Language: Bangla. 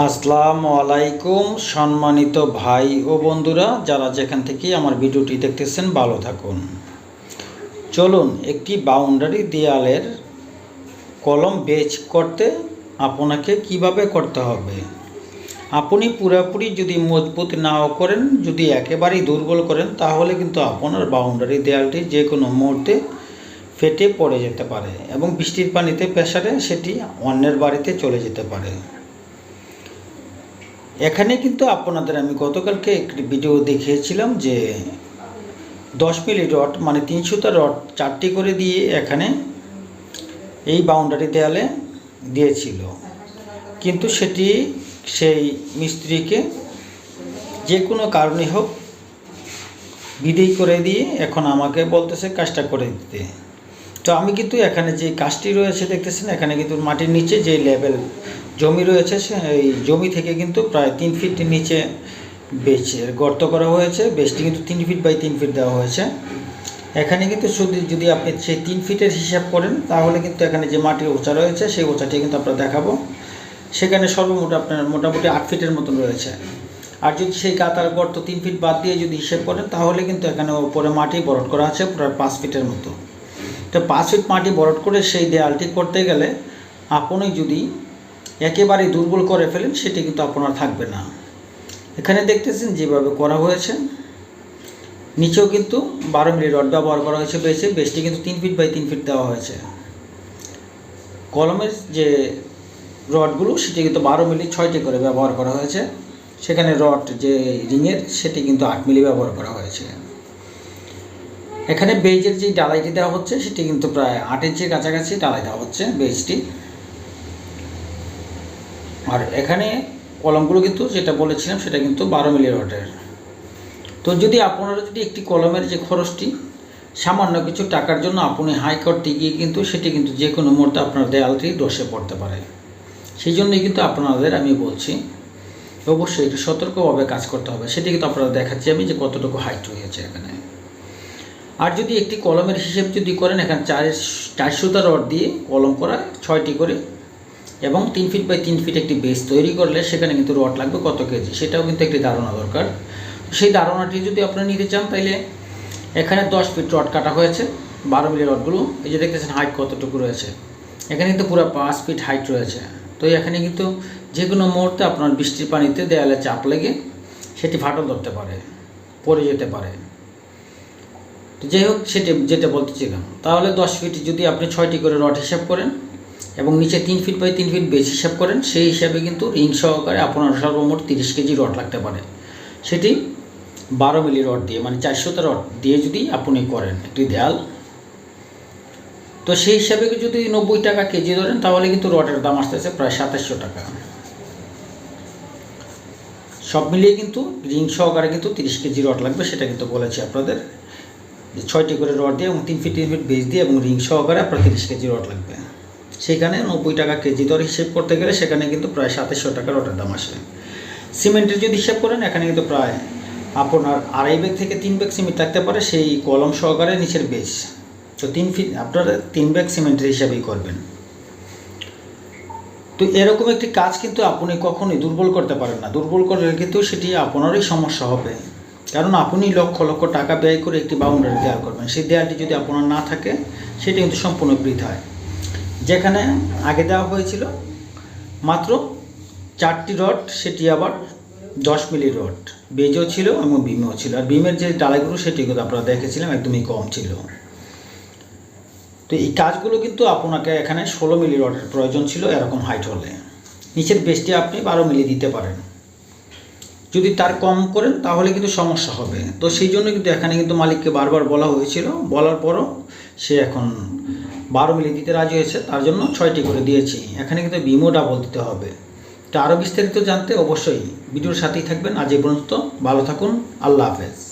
আসসালামু আলাইকুম সম্মানিত ভাই ও বন্ধুরা, যারা যেখান থেকে আমার ভিডিওটি দেখতেছেন, ভালো থাকুন। চলুন, একটি বাউন্ডারি দেয়ালের কলম বেচ করতে আপনাকে কীভাবে করতে হবে? আপনি পুরোপুরি যদি মজবুত নাও করেন, যদি একেবারেই দুর্বল করেন, তাহলে কিন্তু আপনার বাউন্ডারি দেয়ালটি যে কোনো মুহূর্তে ফেটে পড়ে যেতে পারে এবং বৃষ্টির পানিতে প্রেসারে সেটি অন্যের বাড়িতে চলে যেতে পারে। এখানে কিন্তু আপনাদের আমি গতকালকে একটি ভিডিও দেখিয়েছিলাম যে দশ মিলি রড মানে তিনশোটা রড চারটি করে দিয়ে এখানে এই বাউন্ডারি দেয়ালে দিয়েছিল। কিন্তু সেটি সেই মিস্ত্রিকে যে কোনো কারণে হোক বিদেই করে দিয়ে এখন আমাকে বলতেছে কাজটা করে দিতে। তো আমি কিন্তু এখানে যে কাজটি রয়েছে দেখতেছেন, এখানে কিন্তু মাটির নিচে যে লেভেল জমি রয়েছে এই জমি থেকে কিন্তু প্রায় তিন ফিট নিচে বেচে গর্ত করা হয়েছে। বেচটি কিন্তু তিন ফিট বাই তিন ফিট দেওয়া হয়েছে। এখানে কিন্তু শুধু যদি আপনি সেই তিন ফিটের হিসাব করেন, তাহলে কিন্তু এখানে যে মাটির ওচা রয়েছে, সেই ওচাটি কিন্তু আপনার দেখাবো। সেখানে সর্বমোট আপনার মোটামুটি আট ফিটের মতন রয়েছে। আর যদি সেই কাতার গর্ত তিন ফিট বাদ দিয়ে যদি হিসেব করেন, তাহলে কিন্তু এখানে ওপরে মাটি বরট করা আছে প্রায় পাঁচ ফিটের মতো। তো পাঁচ ফিট মাটি বরট করে সেই দেয়ালটি করতে গেলে, আপনি যদি একেবারেই দুর্বল করে ফেলেন, সেটি কিন্তু আপনার থাকবে না। এখানে দেখতেছেন যেভাবে করা হয়েছে। নিচেও কিন্তু বারো মিলি রড ব্যবহার করা হয়েছে, বেশি, বেশটি কিন্তু তিন ফিট বাই তিন ফিট দেওয়া হয়েছে। কলমের যে রডগুলো, সেটি কিন্তু বারো মিলি ছয়টি করে ব্যবহার করা হয়েছে। সেখানে রড যে রিংয়ের, সেটি কিন্তু আট মিলি ব্যবহার করা হয়েছে। এখানে বেজের যে ডালাইটি দেওয়া হচ্ছে, সেটি কিন্তু প্রায় আট ইঞ্চির কাছাকাছি ডালাই দেওয়া হচ্ছে বেজটি। আর এখানে কলমগুলো কিন্তু যেটা বলেছিলাম, সেটা কিন্তু বারো মিলি রডের তো যদি আপনারা যদি একটি কলমের যে খরচটি, সামান্য কিছু টাকার জন্য আপনি হাই করতে গিয়ে কিন্তু সেটি কিন্তু যে কোনো মুহূর্তে আপনার দেয়ালটি দোষে পড়তে পারে। সেই জন্যই কিন্তু আপনাদের আমি বলছি, অবশ্যই একটু সতর্কভাবে কাজ করতে হবে। সেটি কিন্তু আপনারা দেখাচ্ছি আমি যে কতটুকু হাইট হয়েছে এখানে। আর যদি একটি কলমের হিসেব যদি করেন, এখানে চার চারশোটা রড দিয়ে কলম করা, ছয়টি করে এবং তিন ফিট বাই তিন ফিট একটি বেস তৈরি করলে সেখানে কিন্তু রড লাগবে কত কেজি সেটাও কিন্তু একটি ধারণা দরকার। সেই ধারণাটি যদি আপনারা নিতে চান তাহলে এখানে দশ ফিট রড কাটা হয়েছে, বারো মিলি রডগুলো এই যে দেখতেছেন হাইট কতটুকু রয়েছে। এখানে কিন্তু পুরো পাঁচ ফিট হাইট রয়েছে। তো এখানে কিন্তু যে কোনো মুহূর্তে আপনার বৃষ্টির পানিতে দেয়ালে চাপ লেগে সেটি ফাটল ধরতে পারে, পড়ে যেতে পারে। তো যাই হোক, সেটি যেটা বলতেছিলাম তাহলে দশ ফিট যদি আপনি ছয়টি করে রড হিসাব করেন এবং নিচে তিন ফিট বাই তিন ফিট বেশ হিসাব করেন, সেই হিসাবে কিন্তু রিং সহকারে আপনার সর্বমোট তিরিশ কেজি রড লাগতে পারে। সেটি বারো মিলি রড দিয়ে মানে চারশোটা রড দিয়ে যদি আপনি করেন, একটি দেয়াল। তো সেই হিসাবে যদি নব্বই টাকা কেজি ধরেন, তাহলে কিন্তু রডের দাম আসতে আসতেছে প্রায় সাতাশশো টাকা। সব মিলিয়ে কিন্তু রিং সহকারে কিন্তু তিরিশ কেজি রড লাগবে, সেটা কিন্তু বলেছি আপনাদের। ছয়টি করে রড দিয়ে এবং তিন ফিট তিন ফিট বেস দিয়ে এবং রিং সহকারে আপনার তিরিশ কেজি রড লাগবে। সেখানে নব্বই টাকা কেজি দর হিসেব করতে গেলে সেখানে কিন্তু প্রায় সাতাশশো টাকা রডের দাম আসে। সিমেন্টের যদি হিসাব করেন, এখানে কিন্তু প্রায় আপনার আড়াই ব্যাগ থেকে তিন ব্যাগ সিমেন্ট থাকতে পারে, সেই কলম সহকারে নিচের বেস তো তিন ফিট আপনারা তিন ব্যাগ সিমেন্টের হিসাবেই করবেন। তো এরকম একটি কাজ কিন্তু আপনি কখনোই দুর্বল করতে পারেন না। দুর্বল করলে কিন্তু সেটি আপনারই সমস্যা হবে। কারণ আপনি লক্ষ লক্ষ টাকা ব্যয় করে একটি বাউন্ডারি দেয়াল করবেন। সেই দেয়ালটি যদি আপনার না থাকে, সেটি কিন্তু সম্পূর্ণ বৃথায় যেখানে আগে দেওয়া হয়েছিল মাত্র চারটি রড, সেটি আবার দশ মিলি রড। বেজও ছিল এবং বিমও ছিল। আর বিমের যে ডালাইগুলো সেটি কিন্তু আপনারা দেখেছিলাম, একদমই কম ছিল। তো এই কাজগুলো কিন্তু আপনাকে এখানে ষোলো মিলি রডের প্রয়োজন ছিল এরকম হাইট হলে। নিচের বেসটি আপনি বারো মিলি দিতে পারেন। যদি তার কম করেন, তাহলে কিন্তু সমস্যা হবে। তো সেই জন্য কিন্তু এখানে কিন্তু মালিককে বারবার বলা হয়েছিল। বলার পরও সে এখন বারো মিলি দিতে রাজি হয়েছে, তার জন্য ছয়টি করে দিয়েছি। এখানে কিন্তু বিমো ডাবল দিতে হবে। তো আরও বিস্তারিত জানতে অবশ্যই ভিডিওর সাথেই থাকবেন। আজ এই পর্যন্ত ভালো থাকুন, আল্লাহ হাফেজ।